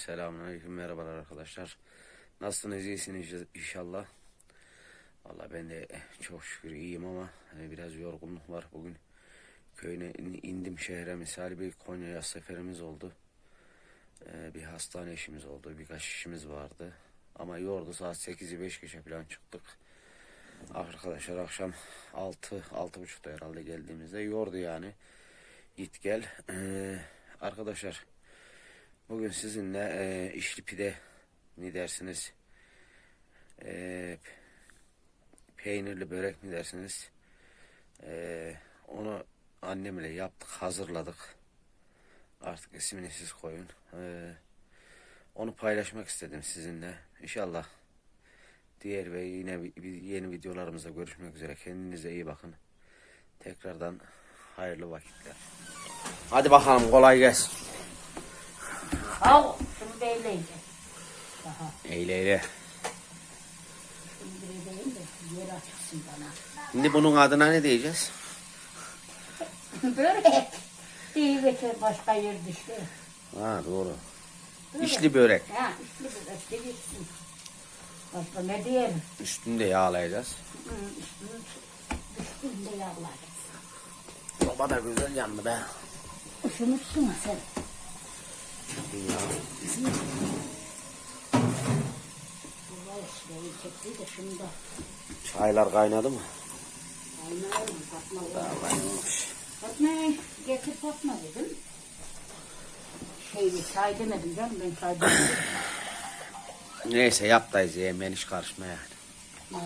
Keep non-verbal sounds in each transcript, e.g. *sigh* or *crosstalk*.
Selamünaleyküm. Merhabalar arkadaşlar. Nasılsınız? İyisiniz inşallah. Valla ben de çok şükür iyiyim ama e, biraz yorgunluk var. Bugün köyüne in- indim şehre misali bir Konya'ya seferimiz oldu. E, Bir hastane işimiz oldu. Birkaç işimiz vardı. Ama yordu. Saat 8'i 5 geçe falan çıktık. Arkadaşlar akşam 6 6 buçukta herhalde geldiğimizde yordu yani. Git gel. E, arkadaşlar Bugün sizinle e, içli pide mi dersiniz? E, peynirli börek mi dersiniz? E, onu annemle yaptık, hazırladık. Artık ismini siz koyun. E, onu paylaşmak istedim sizinle. İnşallah diğer ve yine yeni videolarımızda görüşmek üzere. Kendinize iyi bakın. Tekrardan hayırlı vakitler. Hadi bakalım kolay gelsin. Al şunu belleyin. Daha Eyle eyle. belleyin de yer açılsın bana. Şimdi bunun adına ne diyeceğiz? *laughs* Börek. İyi geçer başka yer işte. Ha doğru. Börek. İçli börek. Ha içli börek de gitsin. Başka ne diyelim? Üstünde yağlayacağız. Hı, üstünü üstünde yağlayacağız. Baba da güzel yandı be. Tutsana sen. Çaylar kaynadı mı? Fatma Daha kaynamış. Fatma getir Fatma dedim. Şeyli çay demedim canım ben çay demedim. Neyse yap da izleyeyim ben hiç karışma yani. Ha,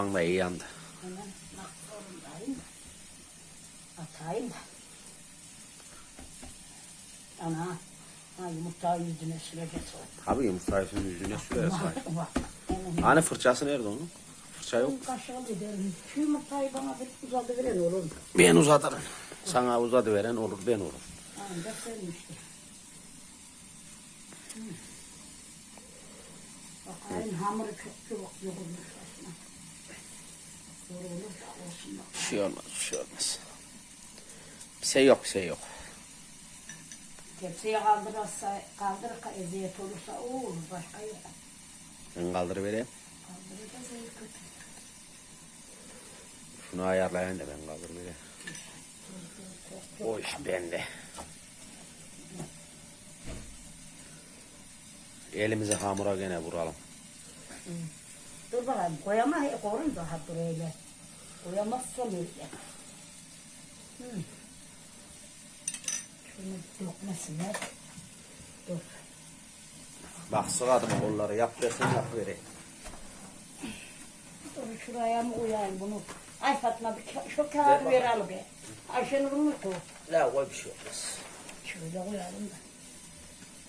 Da iyi yandı. Hemen bak zorundayım da. Atayım da. Ana. Ha yumurtayı yüzüne süreceğiz. Tabii yumurtayı şimdi yüzüne süreriz. Bak. Hemen. Hani fırçası nerede onun? Fırça yok. Ben kaşığı giderim. Şu yumurtayı bana bir uzadı veren olur mu? Ben uzatırım. Sana uzadı veren olur ben olur. Ancak sevmişti. Hı. Bakayım hamuru çok çabuk yoğurmuş aslında. Yoğurulur da olsun bak. Bir şey olmaz bir şey olmaz. Bir şey yok bir şey yok. Tepsiye kaldırırsa, kaldırırsa eziyet olursa o olur. Başka yok. Ben kaldırıvereyim. Kaldıracağız iyi kötü. Şunu ayarlayın da ben kaldırıvereyim. O iş bende. Elimizi hamura gene vuralım. Dur bakalım koyama korun daha dur öyle. Koyamazsam öyle. Hı. Şunu dökmesinler. Dur. Bak sıvadım kolları yap dersen yap vereyim. Dur şuraya mı koyayım bunu? Ay Fatma bir şu kağıdı ver al be. Ayşenur unut o. La koy bir şey olmaz. Şöyle koyalım da.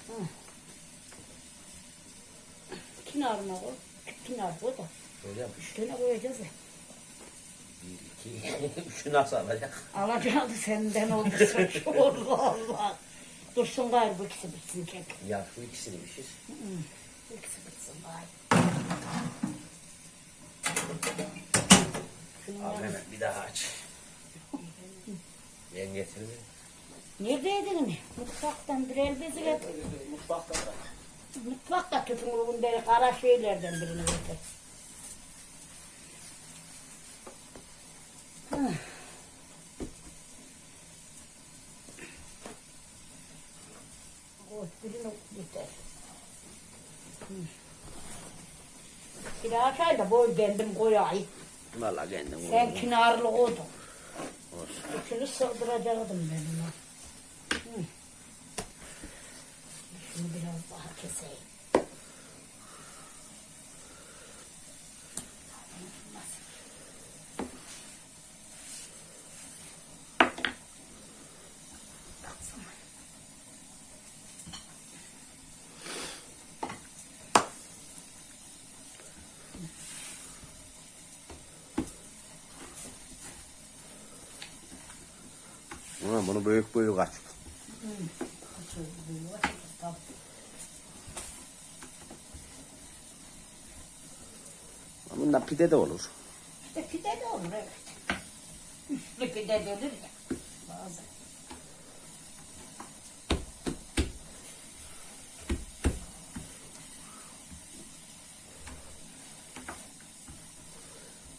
Hı. Kenarına koy. Kenar koy da. Öyle mi? Üstüne koyacağız ya. Bir, iki, *laughs* üçü nasıl alacak? Alacaktı senden oldu. Allah Allah. Dursun gayrı bu ikisi bitsin kek. Ya şu ikisini bir şey. Bu ikisi bitsin gayrı. Al hemen bir daha aç. Ben getirdim. Neredeydin mi? Mutfaktan bir el bezi getir. Mutfakta bırak. Mutfakta tutun oğlum beri kara şeylerden birini getir. Koy, birini yeter. Hı. Bir daha çay da boy kendim koyayım. Valla kendim Sen vurdum. kenarlı oldun. Olsun. Üçünü sığdıracaktım ben ona. Hı. Şunu biraz daha keseyim. Bunu büyük büyük aç. Bizim kısır bu var. Tabii. Bundan pide de olur. İşte pide de olur evet. Üstlü pide de olur ya. Bazen.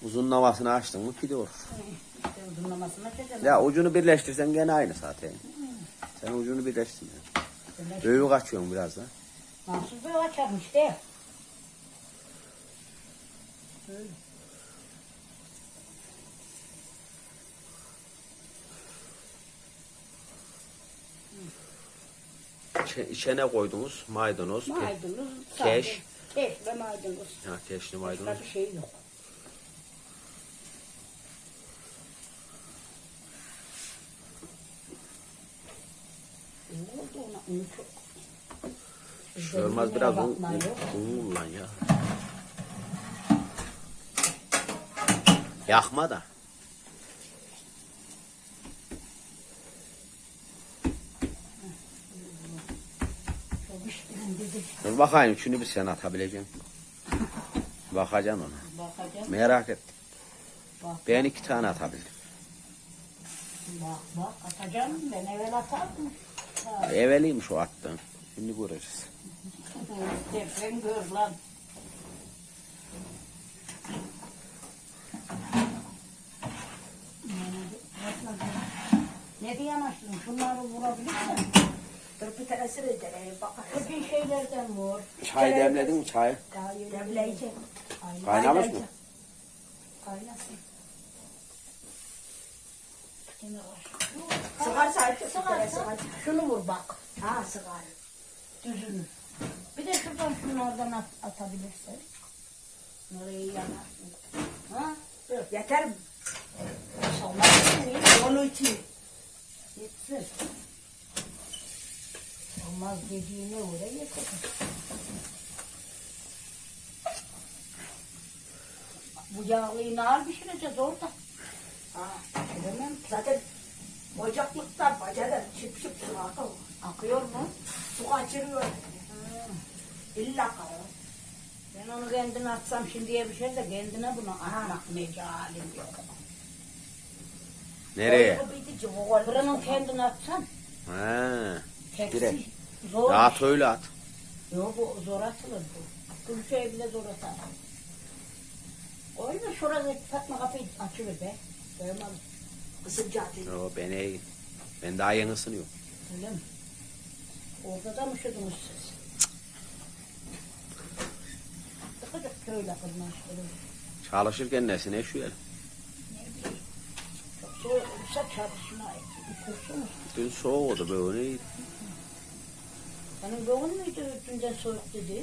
Uzun navasını açtın mı pide olur. İşte uzunlamasına çekelim. Ya ucunu birleştirsen gene aynı zaten. Sen ucunu birleştir. ya. Böyle Büyük açıyorsun biraz da. Nasıl böyle açarım işte. Böyle. İçe, içine koydunuz maydanoz, Maydanoz, keş. sade. Keş ve maydanoz. ha, keşli maydanoz. Başka bir şey yok. Ne oldu ona? Unu çok. Bir şey olmaz biraz un, Bakma un, yok. un kullan ya. Yakma da. Dur bakayım şunu bir sen atabileceksin. Bakacağım ona. Bakacağım. Merak ettim. Bak, Ben iki tane atabildim. bak, bak. Atacağım. Ben evvel atardım. Ha, Eveliymiş o attığın. Şimdi göreceğiz. *laughs* sen gör lan. Ne diye yanaştın? Şunları vurabilirsen. Dur bir tanesini deneyim bakalım. Bütün şeylerden vur. Çay demledin mi çay? Demleyeceğim. Kaynamış mı? Kaynasın. Bir tane Sıkarsa sıkar. şunu vur bak. Ha sıkar. Düzünü. Bir de şuradan şunlardan at, atabilirsen. Nereye yanarsın? Ha? Yeter mi? Sallasın iyi. Onu için. Yetsin. Olmaz dediğine oraya yeter. Bu yağlıyı nar pişireceğiz orada. Ha. Pişiremem. Zaten ocaklıktan bacadan şıp şıp su akıyor. Akıyor mu? Su kaçırıyor. İlla akıyor. Ben onu kendine atsam şimdiye bir şey de kendine bunu atmak mecalim yok. Nereye? Buranın kendine atsan Ha. tepsi Direkt. zor. Rahat öyle at. Yok bu zor atılır bu. Bu şey bile zor atar. Oyna şurada Fatma kapıyı açıver be. Sığmaz. Isınca atıyor. O ben iyi. Ben daha yeni ısınıyorum. Öyle mi? Orada da mı üşüdünüz siz? Köyle kırmaz. Çalışırken nesine üşüyelim. Ne bileyim. Çok soğuk olursa çalışma. Kursunuz. Dün soğuk oldu böyle. Senin doğun muydu dünden soğuk dedi?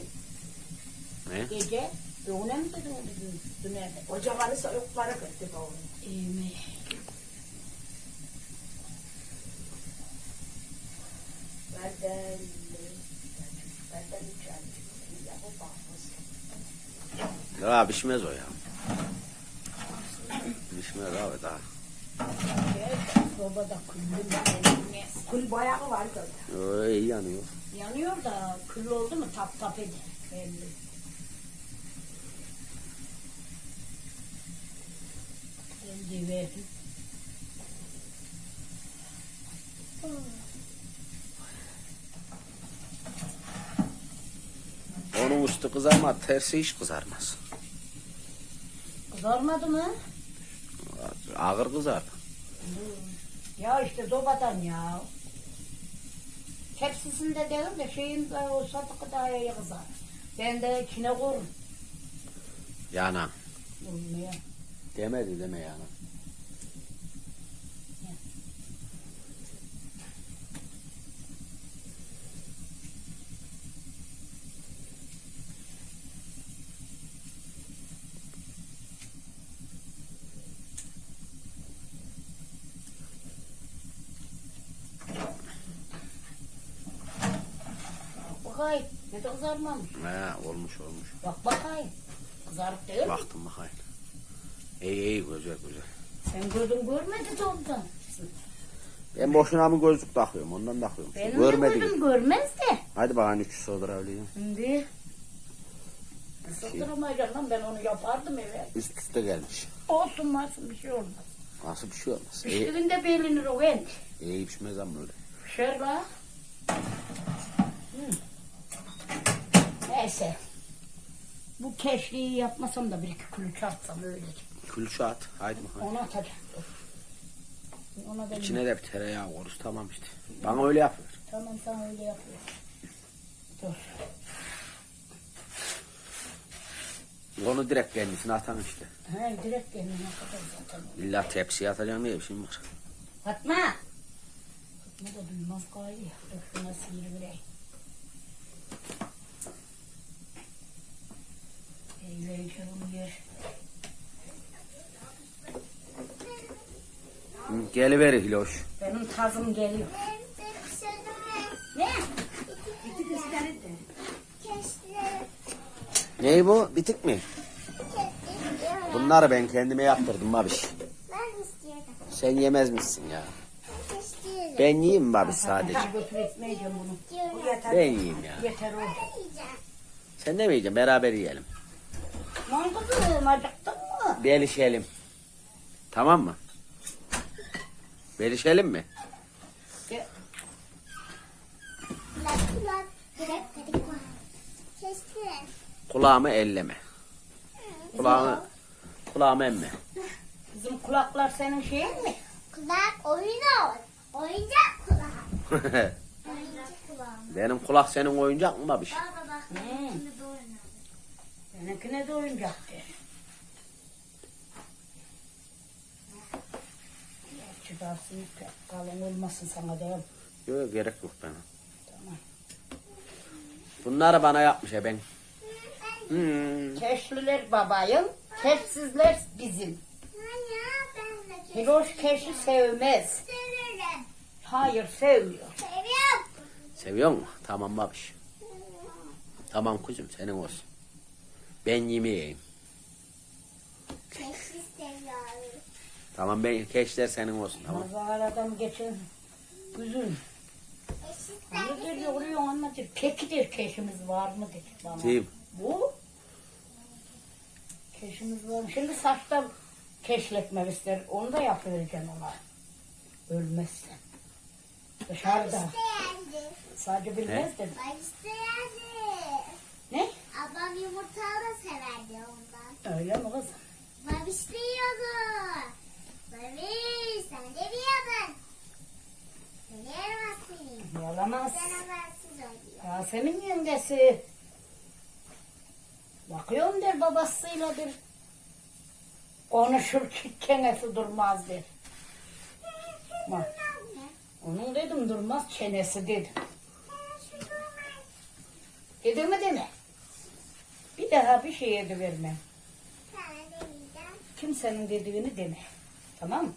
Ne? Gece doğuna mı dedi onu dün, dün evde? Ocağını soyuklara kırdı bu. İyi mi? Benden üç ay. Ya bu bakmaz. Daha pişmez o ya. Pişmez abi daha. Sobada küllü var. Kul bayağı var böyle. O iyi yanıyor. Yanıyor da kül oldu mu tap tap eder. Belli. Kendi verdim. Onun üstü kızarmaz, tersi hiç kızarmaz. Kızarmadı mı? Ağır kızar. Ya işte sobadan ya. Tepsisinde değil de şeyin o satıkı daha iyi kızar. Ben de içine koyarım. Yana. Olmuyor. Demedi deme yana. Bakayım. Ne de kızarmamış. He, olmuş olmuş. Bak bakayım. Kızarık değil mi? Baktım bakayım. İyi iyi güzel güzel. Sen gördün görmedi de ondan. Ben boşuna mı gözlük takıyorum ondan takıyorum. Benim Görmedi de gözüm görmez de. Hadi bakalım üç sığdır evliyim. Şimdi. Sıktıramayacağım lan ben onu yapardım eve. Üst üste gelmiş. Olsun varsın bir şey olmaz. Nasıl bir şey olmaz. Piştiğinde belinir o genç. iyi pişmez ama öyle. Pişer la. Hı. Neyse. Bu keşliği yapmasam da bir iki kulu çarpsam öyle. Külçe at. Haydi bakalım. Onu atacağım. Ona benim. İçine de bir tereyağı koyarız tamam işte. Bana öyle yapıyor. Tamam sen öyle yapıyorsun. Dur. Onu direkt kendisine atan işte. He direkt kendine kadar zaten. İlla tepsiye atacağım diye bir şey mi var? Fatma. Fatma da duymaz gayri. Dur şuna sıyırıvereyim. Eyleyce onu yer. Geliver Hiloş. Benim tazım geliyor. Ne? İki kızları da. Ney bu? Bitik mi? Bunları ben kendime yaptırdım babiş. Ben istiyorum. Sen yemez misin ya? Ben yiyeyim babiş sadece. Götür etmeyeceğim bunu. Bu yeter. Ben yiyeyim ya. Yeter o. Sen de mi yiyeceksin? Beraber yiyelim. Lan kızım acıktın mı? Belişelim. Tamam mı? Belişelim mi? Kulağımı elleme. Kulağımı, kulağımı emme. Bizim kulaklar senin şeyin mi? Kulak oyun ol. Oyuncak kulak. *laughs* Oyuncak. Benim kulak senin oyuncak mı babiş? Baba bak. Hmm. Benimkine de oyuncaktı. Çıkarsın kalın olmasın sana değil. Yok gerek yok bana. Tamam. Bunları bana yapmış ya ben. Hmm. Keşliler babayın, keşsizler bizim. Hiloş keşi sevmez. Severim. Hayır sevmiyor. Seviyorum. Seviyor musun? Tamam babiş. Tamam kuzum senin olsun. Ben yemeyeyim. Keşke seviyorum. Tamam ben keşler senin olsun tamam. Mazhar adam geçen üzüm. Eşit Ne der yoruyor anlatır. Pekidir keşimiz var mı dedi bana. Kim? Bu. Keşimiz var mı? Şimdi saçta keşletmek ister. Onu da yapıvereceksin ona. Ölmezsen. Dışarıda. Sadece bilmez de. Ben isteyendim. Ne? Ablam yumurta da severdi ondan. Öyle mi kızım? Babiş de yiyordu. Babiş sen de mi yiyordun? Beni yaramazsın. Yalamaz. Sen habersiz oluyor. Yasemin yengesi. Bakıyorum der babasıyla bir konuşur ki çenesi durmaz der. Bak, onun dedim durmaz çenesi dedim. Dedi mi deme. Bir daha bir şeye de demeyeceğim. Kimsenin dediğini deme. Tamam mı?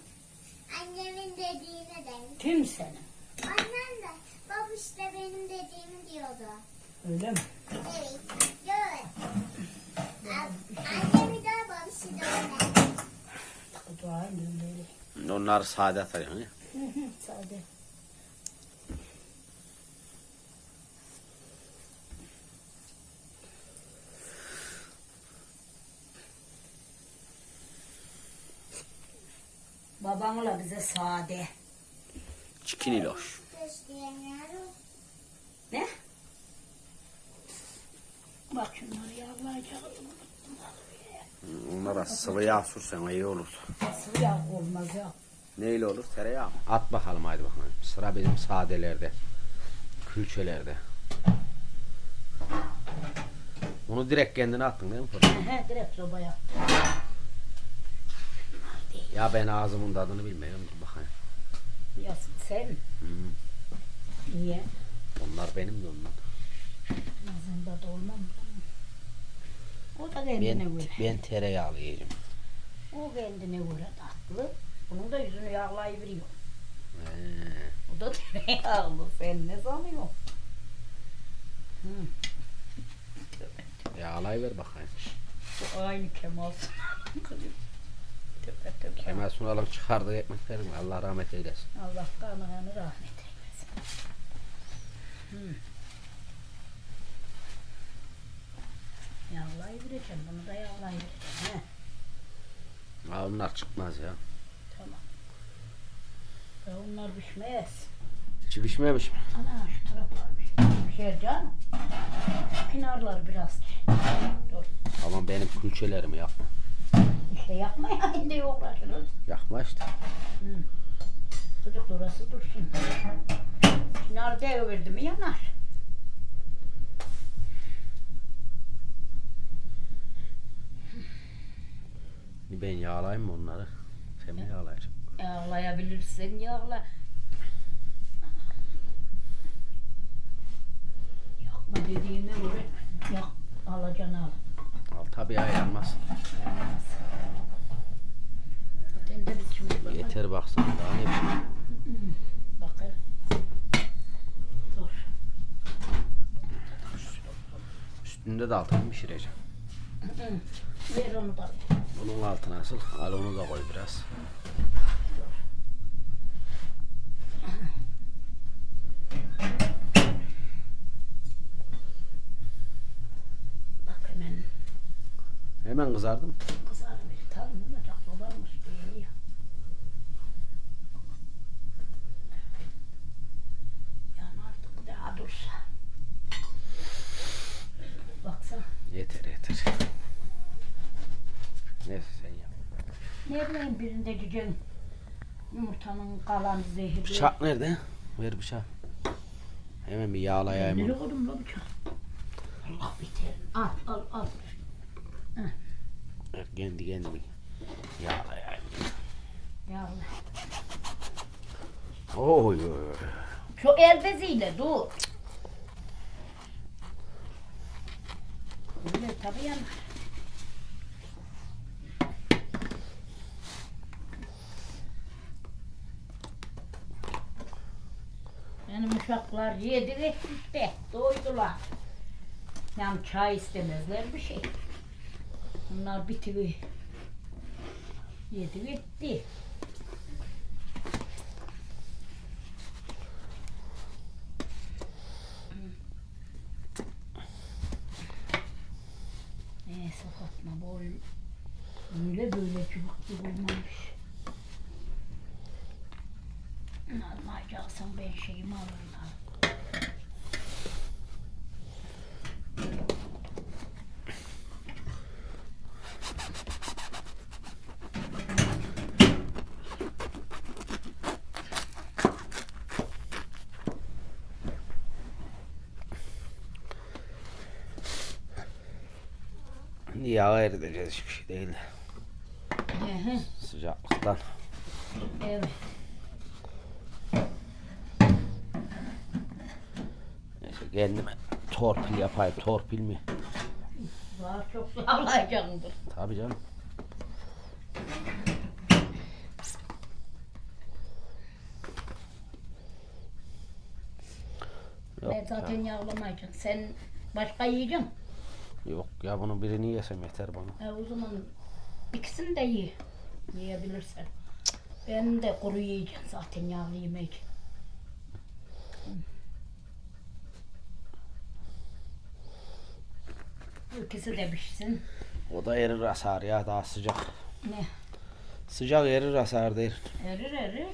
Annemin dediğini de. Kimsenin. Annem de babiş de benim dediğimi diyordu. Öyle mi? Evet. Gör. Annemi de babişi de öyle. Dua ediyorum böyle. Onları sade atacaksın ya. Hı hı, Sade. Babamla bize sade. Çikin iloş. Gösteremiyorum. Ne? Bak şunları yağlayacağım. Onlara sıvı yağ sürsen iyi olur. Sıvı yağ olmaz ya. Neyle olur? Tereyağı mı? At bakalım hadi bakalım. Sıra bizim sadelerde. Külçelerde. Bunu direkt kendine attın değil mi? He direkt sobaya. Ya ben ağzımın tadını bilmiyorum. Dur bakayım. Ya sen Hı. niye? Onlar benim de onlar. Ağzında dolmam. O da kendine Ben, göre. ben tereyağlı yiyeceğim. O kendine göre tatlı. Bunun da yüzünü yağlayıveriyor. Ee, O da *laughs* tereyağlı. Sen ne sanıyorsun? Hı. yağlayı ver bakayım. Bu aynı Kemal. Kemal Sunal'ın çıkardığı ekmeklerim Allah rahmet eylesin. Allah kanını rahmet eylesin. Hmm. Yağlayıvereceğim bunu da yağlayıvereceğim. He, Ha, onlar çıkmaz ya. tamam. Ya onlar pişmez. İçi pişmemiş mi? Ana şu taraflar bir şey canım. Kenarlar biraz. Dur. Tamam benim külçelerimi yapma. İşte yapma ya şimdi yoklaşırız. Yakma işte. Çocuk orası dursun. Çınar devirdi mi yanar. Ben yağlayayım mı onları? Sen mi yağlayacaksın? Yağlayabilirsin yağla. Yakma dediğime göre yak alacaksın al. Al tabii ya yanmaz. Yanmaz. Şimdi Yeter baksana daha ne bileyim. Bakın. Dur. Üstünde de altını pişireceğim. Ver onu da. Bunun altına asıl. Al onu da koy biraz. Bak hemen Hemen kızardım. kızarmış. Tabii ne olacak? Babarmış diye ya. Yani artık daha dursa. Baksana. Yeter yeter. Neyse sen yap. Ne bileyim birinde cücen yumurtanın kalan zehri. Bıçak nerede? Ver bıçak. Hemen bir yağlayayım Nereye onu. koydum la bıçağı? Allah biter. Al al al. Ver kendi kendimi yağlayayım. Ya Oy oy oy. Şu el beziyle dur. Öyle tabii yanar. Benim uşaklar yedi ve bitti. Doydular. Yani çay istemezler bir şey. Bunlar bitivi. Yedi bitti. Neyse Fatma boy öyle böyle çubuk gibi olmamış. Almayacaksan ben şeyimi alırım. al. Yağı eriteceğiz hiçbir şey değil. Sıcaklıktan. Evet. Neyse kendime torpil yapayım. Torpil mi? Daha çok sağlayacaksındır. Tabii canım. Yok Ben ya. zaten yağlamayacaksın. Sen başka yiyeceksin. Yok ya bunun birini yesem yeter bana. E, o zaman ikisini de ye. Yiyebilirsen. Ben de kuru yiyeceğim zaten yağlı yemek. İkisi de pişsin. O da erir asar ya daha sıcak. Ne? Sıcak erir asar der. Erir erir.